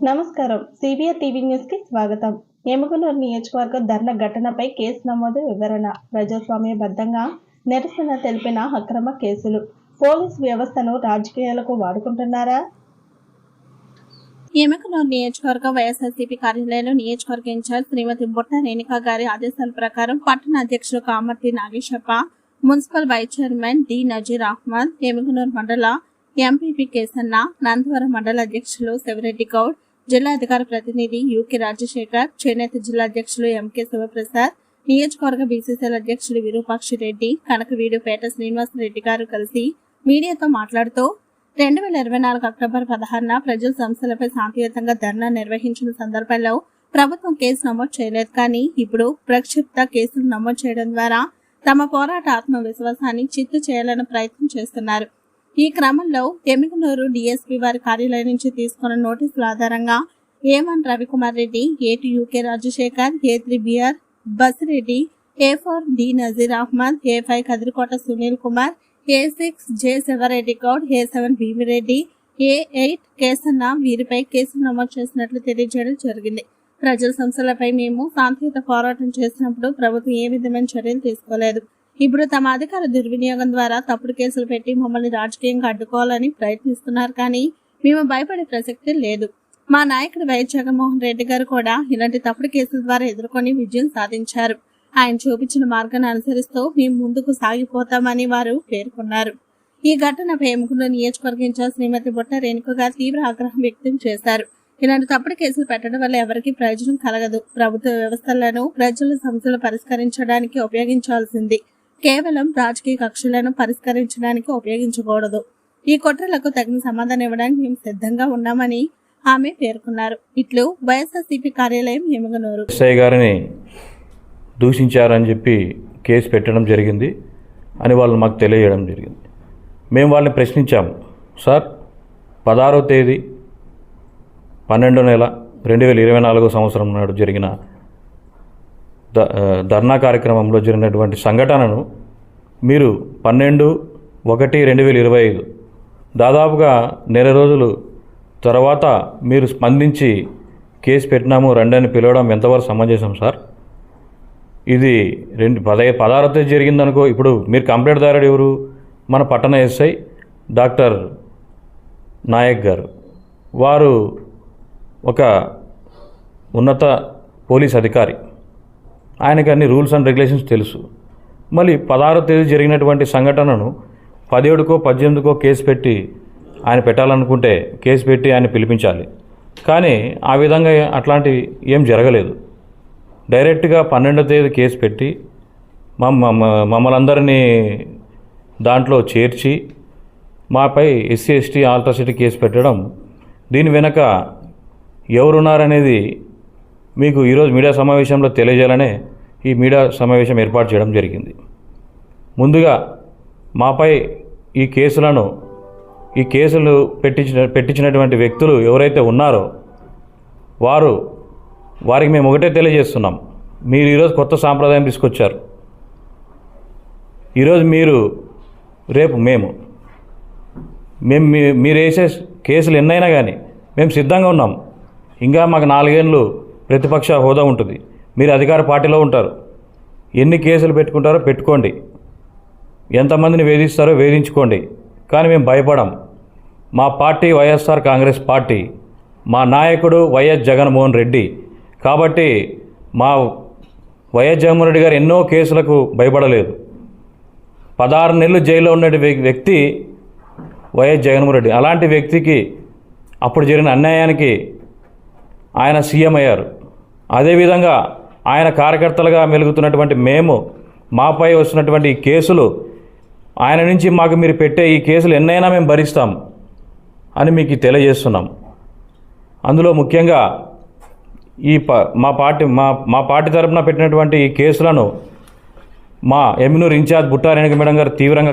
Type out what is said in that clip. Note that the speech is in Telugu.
నమస్కారం. సిబిఐ టీవీ న్యూస్కి స్వాగతం. ఎముకనూరు నియోజకవర్గ ధర్నా ఘటనపై కేసు నమోదు వివరణ. ప్రజాస్వామ్య బద్దంగా నిరసన తెలిపిన అక్రమ కేసులు. పోలీస్ వ్యవస్థను రాజకీయాలకు వాడుకుంటున్నారా? ఎమకనూరు నియోజకవర్గ వైఎస్ఆర్సీపీ కార్యాలయంలో నియోజకవర్గ ఇన్ఛార్జ్ శ్రీమతి బుట్ట రేణుకా గారి ఆదేశాల ప్రకారం పట్టణ అధ్యక్షులు Kamarthi Nageshappa municipal vice chairman D Nazeer Ahmed Yemmiganur మండల ఎంపీపీ కేసన్న నందవరం మండల అధ్యక్షులు శివరెడ్డి గౌడ్ జిల్లా అధికార ప్రతినిధి యూకే రాజశేఖర్ చేనేత జిల్లా అధ్యక్షులు ఎంకే శివప్రసాద్ నియోజకవర్గ బీసీసీఎల్ అధ్యక్షులు విరూపాక్షి రెడ్డి కనకవీడుపేట శ్రీనివాసరెడ్డి గారు కలిసి మీడియాతో మాట్లాడుతూ రెండు వేల ఇరవై నాలుగు అక్టోబర్ పదహారున ప్రజల సమస్యలపై శాంతియుతంగా ధర్నా నిర్వహించిన సందర్భంలో ప్రభుత్వం కేసు నమోదు చేయలేదు. కానీ ఇప్పుడు ప్రక్షిప్త కేసులు నమోదు చేయడం ద్వారా తమ పోరాట ఆత్మవిశ్వాసాన్ని చిత్తు చేయాలని ప్రయత్నం చేస్తున్నారు. ఈ క్రమంలో ఎమికనూరు డిఎస్పీ వారి కార్యాలయం నుంచి తీసుకున్న నోటీసుల ఆధారంగా A one Ravikumar Reddy A two UK Rajasekhar A three BR Basireddy A four D Nazeer Ahmed A five Kadirikota Sunil Kumar A six J Sivareddy Goud A seven Bhimireddy A eight Kesanna వీరిపై కేసులు నమోదు చేసినట్లు తెలియజేయడం జరిగింది. ప్రజల సమస్యలపై మేము శాంతియుత పోరాటం చేసినప్పుడు ప్రభుత్వం ఏ విధమైన చర్యలు తీసుకోలేదు. ఇప్పుడు తమ అధికార దుర్వినియోగం ద్వారా తప్పుడు కేసులు పెట్టి మమ్మల్ని రాజకీయంగా అడ్డుకోవాలని ప్రయత్నిస్తున్నారు కానీ మేము భయపడే ప్రసక్తి లేదు. మా నాయకుడు వైఎస్ జగన్మోహన్ రెడ్డి గారు కూడా ఇలాంటి తప్పుడు కేసుల ద్వారా ఎదుర్కొని విజయం సాధించారు. ఆయన చూపించిన మార్గాన్ని అనుసరిస్తూ మేము ముందుకు సాగిపోతామని వారు పేర్కొన్నారు. ఈ ఘటనపై ఎముకల నియోజకవర్గ ఇన్ఛార్జ్ శ్రీమతి బుట్ట రేణుకగా తీవ్ర ఆగ్రహం వ్యక్తం చేశారు. ఇలాంటి తప్పుడు కేసులు పెట్టడం వల్ల ఎవరికీ ప్రయోజనం కలగదు. ప్రభుత్వ వ్యవస్థలను ప్రజల సమస్యలు పరిష్కరించడానికి ఉపయోగించాల్సింది. కేవలం రాజకీయ కక్షలను పరిష్కరించడానికి ఉపయోగించకూడదు. ఈ కుట్రలకు తగిన సమాధానం ఇవ్వడానికి మేము సిద్ధంగా ఉన్నామని ఆమె పేర్కొన్నారు. ఇట్లు వైఎస్ఆర్సీపీ కార్యాలయం ఎమగనూరు ఎస్ఐ గారిని దూషించారని చెప్పి కేసు పెట్టడం జరిగింది. అని వాళ్ళు మాకు తెలియజేయడం జరిగింది. మేము వాళ్ళని ప్రశ్నించాము సార్ పదహారో తేదీ పన్నెండో నెల రెండు వేల ఇరవై నాలుగో సంవత్సరం నాడు జరిగిన ధర్నా కార్యక్రమంలో జరిగినటువంటి సంఘటనను మీరు పన్నెండు ఒకటి రెండు వేల ఇరవై ఐదు దాదాపుగా నెల రోజులు తర్వాత మీరు స్పందించి కేసు పెట్టినాము రండి అని పిలవడం ఎంతవరకు సమంజసం సార్? ఇది రెండు పదే పదహారో తేదీ జరిగిందనుకో ఇప్పుడు మీరు కంప్లైంట్ దారుడు ఎవరు? మన పట్టణ ఎస్ఐ డాక్టర్ నాయక్ గారు. వారు ఒక ఉన్నత పోలీస్ అధికారి. ఆయనకి అన్ని రూల్స్ అండ్ రెగ్యులేషన్స్ తెలుసు. మళ్ళీ పదహారో తేదీ జరిగినటువంటి సంఘటనను పదిహేడుకో పద్దెనిమిదికో కేసు పెట్టి ఆయన పెట్టాలనుకుంటే కేసు పెట్టి ఆయన పిలిపించాలి. కానీ ఆ విధంగా అట్లాంటి ఏం జరగలేదు. డైరెక్ట్గా పన్నెండో తేదీ కేసు పెట్టి మమ్మ మమ్మల్ని అందరినీ దాంట్లో చేర్చి మాపై ఎస్సీ ఎస్టీ ఆల్ట్రాసిటీ కేసు పెట్టడం దీని వెనక ఎవరున్నారనేది మీకు ఈరోజు మీడియా సమావేశంలో తెలియజేయాలనే ఈ మీడియా సమావేశం ఏర్పాటు చేయడం జరిగింది. ముందుగా మాపై ఈ కేసులను ఈ కేసులు పెట్టించిన పెట్టించినటువంటి వ్యక్తులు ఎవరైతే ఉన్నారో వారు వారికి మేము ఒకటే తెలియజేస్తున్నాం. మీరు ఈరోజు కొత్త సాంప్రదాయం తీసుకొచ్చారు. ఈరోజు మీరు రేపు మేము మేము మీ- మీరు వేసే కేసులు ఎన్నైనా కానీ మేము సిద్ధంగా ఉన్నాం. ఇంకా మాకు నాలుగేళ్ళు ప్రతిపక్ష హోదా ఉంటుంది. మీరు అధికార పార్టీలో ఉంటారు. ఎన్ని కేసులు పెట్టుకుంటారో పెట్టుకోండి. ఎంతమందిని వేధిస్తారో వేధించుకోండి. కానీ మేము భయపడం. మా పార్టీ వైఎస్ఆర్ కాంగ్రెస్ పార్టీ మా నాయకుడు వైఎస్ జగన్మోహన్ రెడ్డి. కాబట్టి మా వైఎస్ జగన్మోహన్ రెడ్డి గారు ఎన్నో కేసులకు భయపడలేదు. పదహారు నెలలు జైల్లో ఉన్న వ్యక్తి వైఎస్ జగన్మోహన్ రెడ్డి. అలాంటి వ్యక్తికి అప్పుడు జరిగిన అన్యాయానికి ఆయన సీఎం అయ్యారు. అదేవిధంగా ఆయన కార్యకర్తలుగా మెలుగుతున్నటువంటి మేము మాపై వస్తున్నటువంటి ఈ కేసులు ఆయన నుంచి మాకు మీరు పెట్టే ఈ కేసులు ఎన్నైనా మేము భరిస్తాం అని మీకు తెలియజేస్తున్నాం. అందులో ముఖ్యంగా ఈ ప మా పార్టీ మా మా పార్టీ తరఫున పెట్టినటువంటి ఈ కేసులను మా ఎమ్మినూరు ఇన్ఛార్జ్ బుట్టారేణిక మేడం గారు తీవ్రంగా